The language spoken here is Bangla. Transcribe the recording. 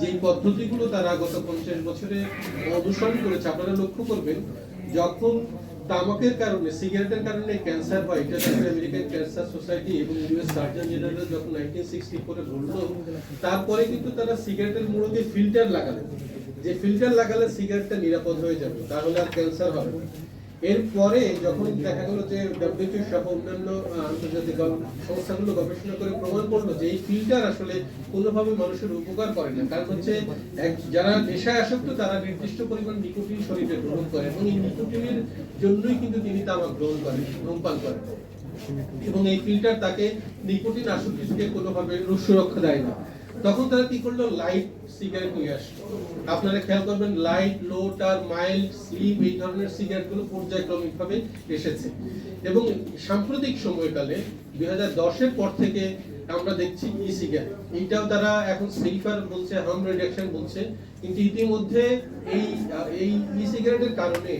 যে পদ্ধতিগুলো তারা গত পঞ্চাশ বছরে অনুসরণ করেছে, আপনারা লক্ষ্য করবেন, যখন তামাকের কারণে, সিগারেটের কারণে ক্যান্সার হয়, এটা যখন আমেরিকান ক্যান্সার সোসাইটি এবং ইউএস সার্জন জেনারেল যখন নাইনটিন সিক্সটি ফোরে বলল, তারপরে কিন্তু তারা সিগারেটের মুড়োতে ফিল্টার লাগালেন যে ফিল্টার লাগালে সিগারেটটা নিরাপদ হয়ে যাবে, তাহলে আর ক্যান্সার হবে। এরপরে যখন দেখা গেল যে ডব্লিউটিও সহ অন্যান্য আন্তর্জাতিক সংস্থাগুলো গবেষণা করে প্রমাণ করল যে এই ফিল্টার আসলে কোনোভাবে মানুষের উপকার করে না। কারণ হচ্ছে যারা নেশায় আসক্ত, তারা নির্দিষ্ট পরিমাণ নিকোটিন শরীরে গ্রহণ করে এবং এই নিকোটিনের জন্যই কিন্তু তিনি তামাক গ্রহণ করেন ধূমপান করেন। এবং এই ফিল্টার তাকে নিকোটিন আসক্তি থেকে কোনোভাবে সুরক্ষা দেয় না। তখন তারা কি করল? লাইট সিগারেট নিয়ে আসলো। আপনারা খেয়াল করবেন লাইট লোট আর মাইল্ড স্লিপ এই ধরনের সিগারেটগুলো পর্যায়ক্রমিক ভাবে এসেছে। এবং সাম্প্রতিক সময়কালে, দুই হাজার দশের পর থেকে আমরা দেখছি ই সিগারেট এইটাও তারা এখন সেফার বলছে হার্ম রিডাকশন বলছে। কিন্তু ইতিমধ্যে এই এই ই সিগারেটের কারণে